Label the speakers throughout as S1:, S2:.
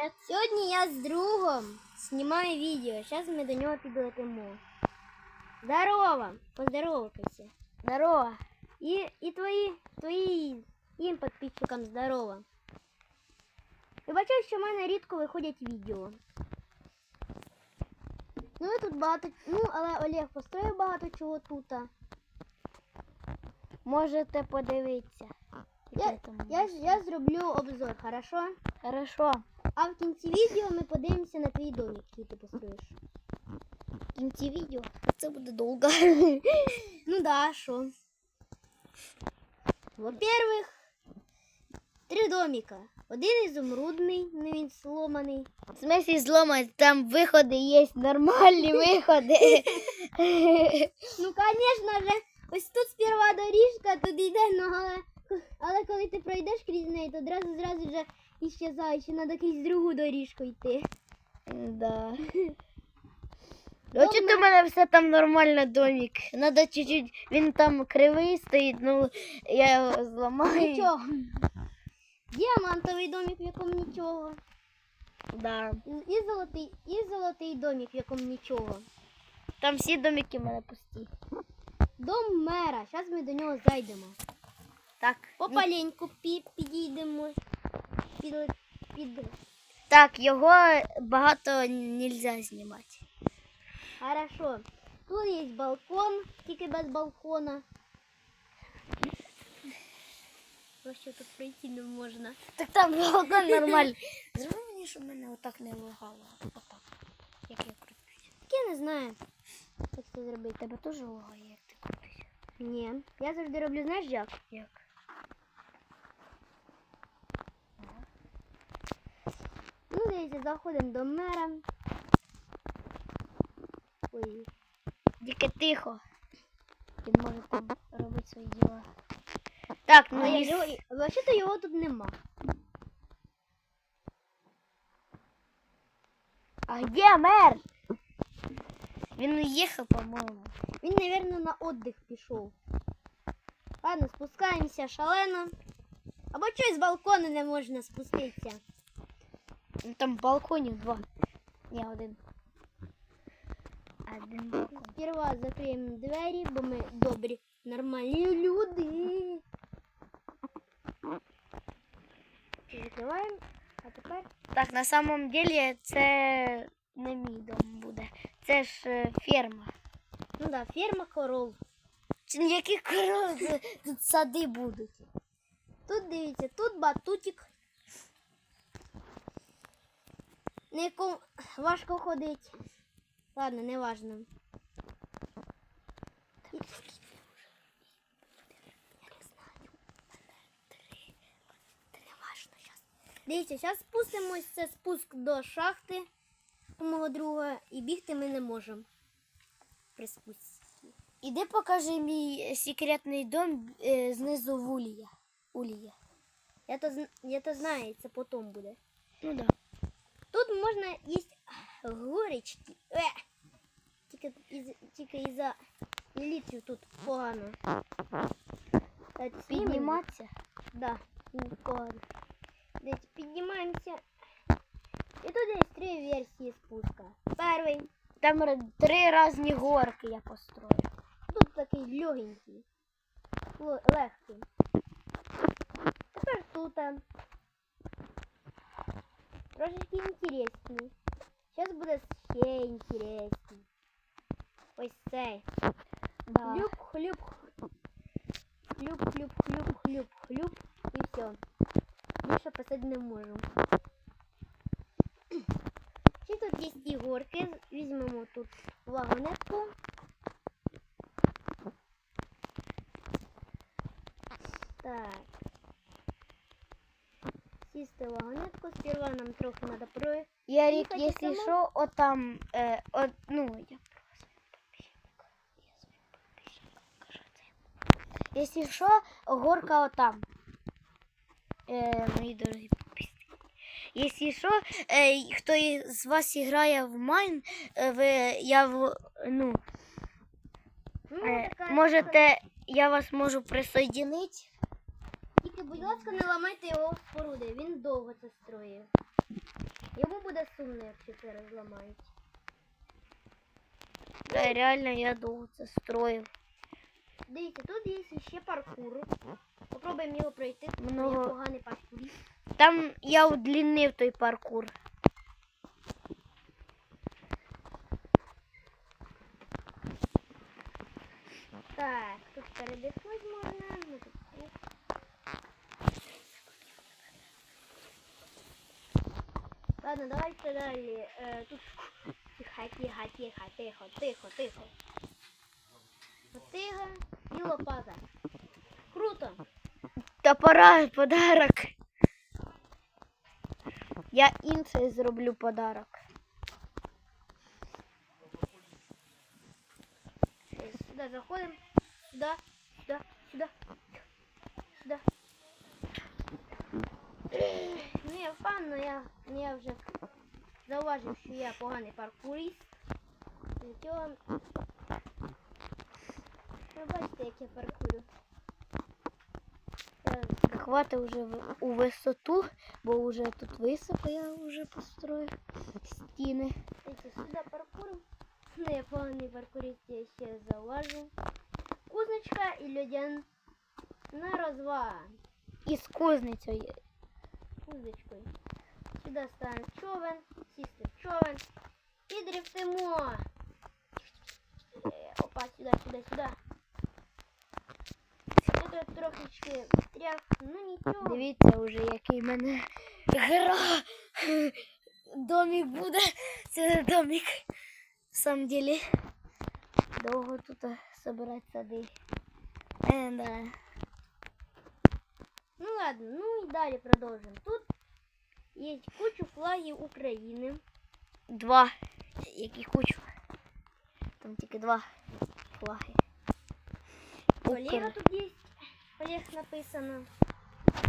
S1: Привет.
S2: Сьогодні я з другом знімаю відео. Зараз ми до нього підлетимо. Здорово! Поздоровкайся.
S1: Здорово.
S2: І, і твої, твої їм підписчикам здорово. Вибачаю, що в мене рідко виходять відео. Ну і тут багато. Ну, але Олег построїв багато чого тут.
S1: Можете подивитися.
S2: Я, я, я зроблю обзор, хорошо?
S1: Хорошо.
S2: А в кінці відео ми подивимося на твій домик, який ти построїш.
S1: В кінці відео. Це буде довго.
S2: Ну да, що? Во-первых, три домика. Один ізумрудний, ну він сломаний.
S1: В смысле зломать, там виходи є, нормальні виходи.
S2: Ну, звісно же, ось тут сперва доріжка, тут йде, ну але, але коли ти пройдеш крізь неї, то одразу зразу вже іщезає, що треба крізь другу доріжку йти.
S1: Да. Хочете у мене все там нормально домик. Надо чуть-чуть, він там кривий стоїть, ну я його зламаю.
S2: Нічого. Діамантовий домик, в якому нічого.
S1: Да.
S2: І, і золотий, і золотий домик, в якому нічого.
S1: Там всі домики в мене пусті.
S2: Дом мера. Зараз ми до нього зайдемо.
S1: Так.
S2: Попаленьку пі- підійдемо. Під, під...
S1: Так, його багато нельзя знімати.
S2: Хорошо. Тут є балкон, тільки без балкона. Вообще тут пройти не можна.
S1: Так там балкон нормальний. Зроби мені, щоб мене отак не лагало. Отак. Як я крутусь.
S2: Я не знаю, як це зробити.
S1: Тебе теж лагає, як ти крутишся.
S2: Ні. Я завжди роблю, знаєш як?
S1: Як?
S2: Ну, дивіться, заходимо до мера. Ой.
S1: Тільки тихо. Він може там робити свої діла. Так, ну і
S2: його, взагалі-то його тут нема.
S1: А де мер? Він уїхав, по-моєму.
S2: Він, мабуть, на отдых пішов. Ладно, спускаємося шалено. Або чогось з балкону не можна спуститися.
S1: Ну, Там балконів два. Ні, один. Один балкон.
S2: Сперва закриємо двері, бо ми добрі, нормальні люди. Закриваємо, а тепер
S1: Так, на самом деле це не мій дом буде. Це ж е, ферма.
S2: ну да, ферма коров.
S1: Чи ніякі корови тут сади будуть.
S2: Тут дивіться, тут батутик. На якому важко ходить. Ладно, не важно. Дивіться, зараз спустимось, це спуск до шахти у мого друга, і бігти ми не можемо. При спуску.
S1: Іди покажи мій секретний дом е, знизу в Улія. Улія.
S2: Я то, я то знаю, це потім буде.
S1: Ну да.
S2: Тут можна їсти горечки. Е! Тільки, із, тільки із-за літрів тут погано.
S1: Підніматися.
S2: Да, м, погано. Десь піднімаємося. І тут є три версії спуска. Перший.
S1: Там три різні горки я построю.
S2: Тут такий легенький. Легкий. Тепер тут. а, Трошечки інтересний. Зараз буде ще інтересний. Ось цей.
S1: Да.
S2: Хлюп, хлюп, хлюп, хлюп, хлюп, хлюп, хлюп, і все. Більше писати не можемо. Ще тут є ті горки. Візьмемо тут вагонетку. Сісти в вагонетку. Сперва нам трохи треба про...
S1: Ярик,
S2: Їхати
S1: якщо
S2: сама?
S1: що, отам, е, от, ну, я. Якщо що, горка отам. Е, мої дорогі підписники. Якщо що, е, хто із вас грає в Майн, е, ви, я в, ну,
S2: Ну,
S1: е, можете, я вас можу присоединити.
S2: Ласка, не ламайте його в споруди. Він довго це строїв. буде сумно, якщо це розламають.
S1: Та реально я довго це строїв.
S2: Дивіться, тут є ще паркур. Попробуємо його пройти.
S1: Много-
S2: Я поганий паркуріст.
S1: Там я удлінив той паркур.
S2: Так, тут передихнути можна. Ми тут... Ладно, давайте далі. Е, тут тихо, тихо, тихо, тихо, тихо, тихо. Мотига і лопата. Круто.
S1: Топора подарок. Я інший зроблю подарок.
S2: Е, Сюди заходимо. Сюди, сюди, сюди. Сюди. Ну, я фан, но я, ну, я вже зауважив, що я поганий паркурист. Для цього... Ви бачите, як я паркурю. Я
S1: вже в- у висоту, бо вже тут високо я вже построю стіни.
S2: Дивіться, сюди паркурим. Ну, я поганий паркурист, я ще зауважив. Кузнечка і льодян на розваг.
S1: І з кузницею.
S2: Кузнечкою. Сюди ставимо човен, сісти в човен і дрифтимо. Е, Опа, сюди, сюди, сюди. Я тут тряв, ну нічого.
S1: Дивіться вже, який в мене гра. Домик буде. Це домик. В самом деле. Довго тут собирати сади. Е, да.
S2: Ну ладно, ну і далі продовжимо. Тут є кучу флагів України.
S1: Два. Які хочу. Там тільки два флаги.
S2: Олега тут є. Олег написано.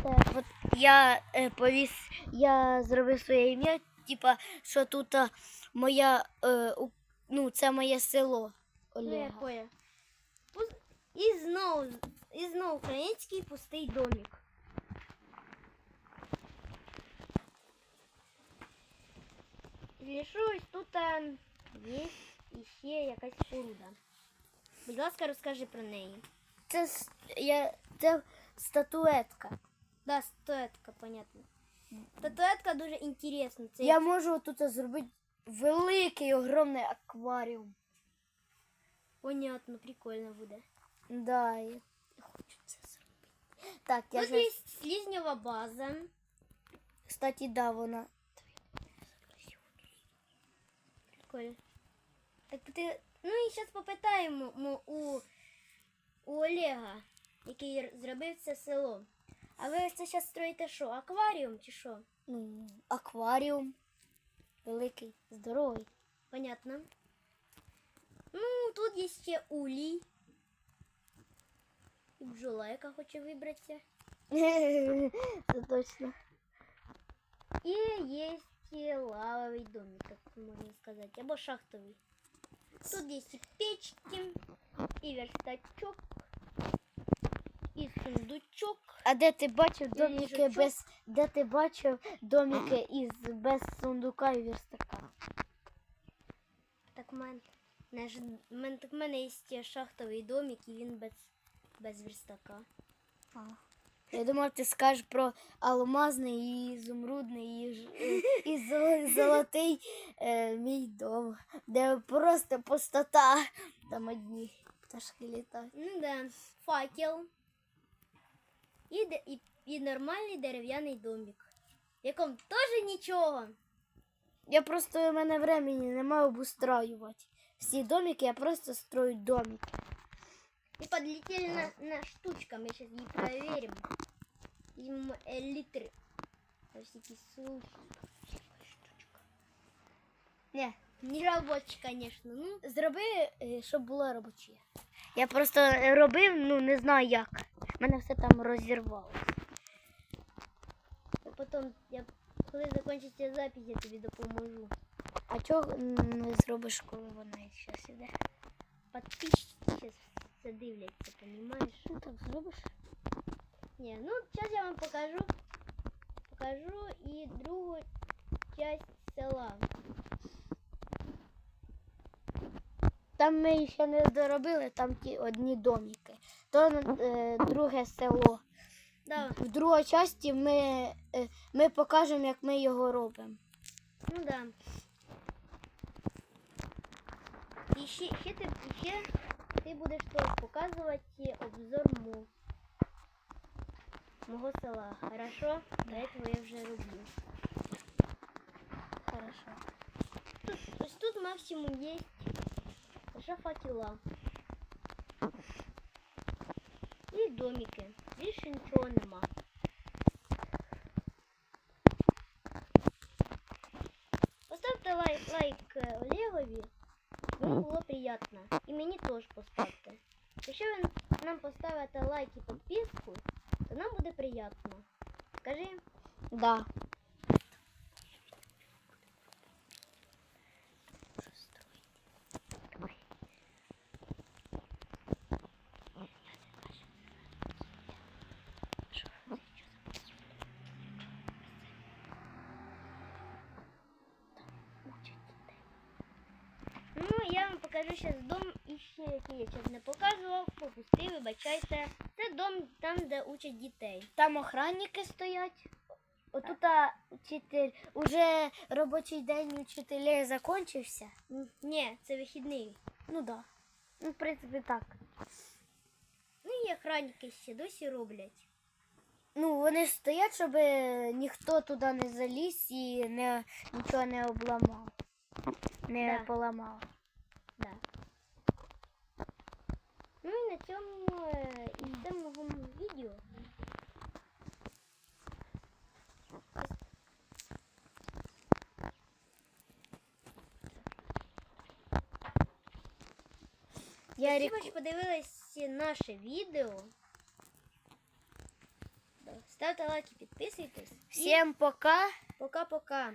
S1: Так, от я е, повіс, я зробив своє ім'я, типа, що тут а, моя, е, у- ну, це моє село
S2: Ну, я
S1: Олега.
S2: понял. І знову, і знову український пустий домик. Лишусь тут а, є іще якась споруда. Будь ласка, розкажи про неї.
S1: Це, с- я, це статуетка.
S2: Да, статуетка, понятно. Статуетка дуже інтересна. Це
S1: Я можу тут зробити великий, огромний акваріум.
S2: понятно, прикольно буде.
S1: Да, я хочу це зробити. Так, я
S2: Тут
S1: вже,
S2: є слізнєва база.
S1: кстати, да, вона.
S2: Прикольно. Так ти. Ну і зараз попитаємо мо- у, у Олега, який зробив це село. А ви це зараз строїте що? Акваріум чи що?
S1: Ну, акваріум. Великий, здоровий.
S2: Понятно. Ну, тут є ще улій. І бджола, яка хоче вибратися.
S1: Це точно.
S2: І є ще лавовий домик, так можна сказати, або шахтовий. Тут є і печки, і верстачок, і сундучок.
S1: А де ти бачив
S2: І
S1: домики
S2: ліжачок.
S1: без. Де ти бачив домики із без сундука і верстака?
S2: Так в мене, наш, в мене, так в мене є ще шахтовий домик, і він без, без верстака.
S1: Я думав, ти скажеш про алмазний і ізумрудний і, е, і золотий е, мій дом, де просто пустота. Там одні пташки літають.
S2: Ну да, факел. І, і, і нормальний дерев'яний домик. В якому теж нічого.
S1: Я просто у мене времени немає обустраювати. Всі домики, я просто строю домики.
S2: И подлетели на, на штучка. Мы сейчас не проверим. Литры. На всякий случай. Не, не рабочий, конечно. Ну,
S1: Зроби, е, щоб було робоче. Я просто е, робив, ну не знаю як. Мене все там розірвало.
S2: а потом я, коли закінчиться запись, я тобі допоможу.
S1: А чого не зробиш, коли вона щось іде?
S2: Подписчики сейчас все дивляться, понимаешь?
S1: Ну так зробиш.
S2: Не, ну сейчас я вам покажу. Покажу и другую часть села.
S1: Там ми ще не доробили, там ті одні доміки. То е, друге село.
S2: Да.
S1: В другій часті ми, е, ми покажемо, як ми його робимо.
S2: Ну да. І ще, ще, ти, ще ти будеш показувати обзор му. Мого села. Хорошо? До этого я вже роблю.
S1: Хорошо.
S2: Тут, ось тут максимум є лише факела. І домики. Більше нічого нема. Поставте лайк, лайк е, Олегові. Мені було приємно. І мені теж поставте. Якщо ви нам поставите лайк і підписку, то нам буде приємно. Скажи,
S1: Да.
S2: Ну, я вам покажу зараз дом іще, який я зараз не показував. Пропустив, вибачайте. Це дом там, де учать дітей.
S1: Там охранники стоять. Отут а, учитель, уже робочий день учителя закінчився.
S2: Ні, це вихідний.
S1: Ну да. Ну, в принципі, так.
S2: Ну і охранники ще досі роблять.
S1: Ну, вони ж стоять, щоб ніхто туди не заліз і не, нічого не обламав. Не
S2: Да.
S1: поламав.
S2: Да. Ну і на цьому е, і все мого відео.
S1: Я
S2: Спасибо,
S1: рік...
S2: що подивились наше відео. Да. Ставте лайки, підписуйтесь. І
S1: Всім пока.
S2: пока-пока.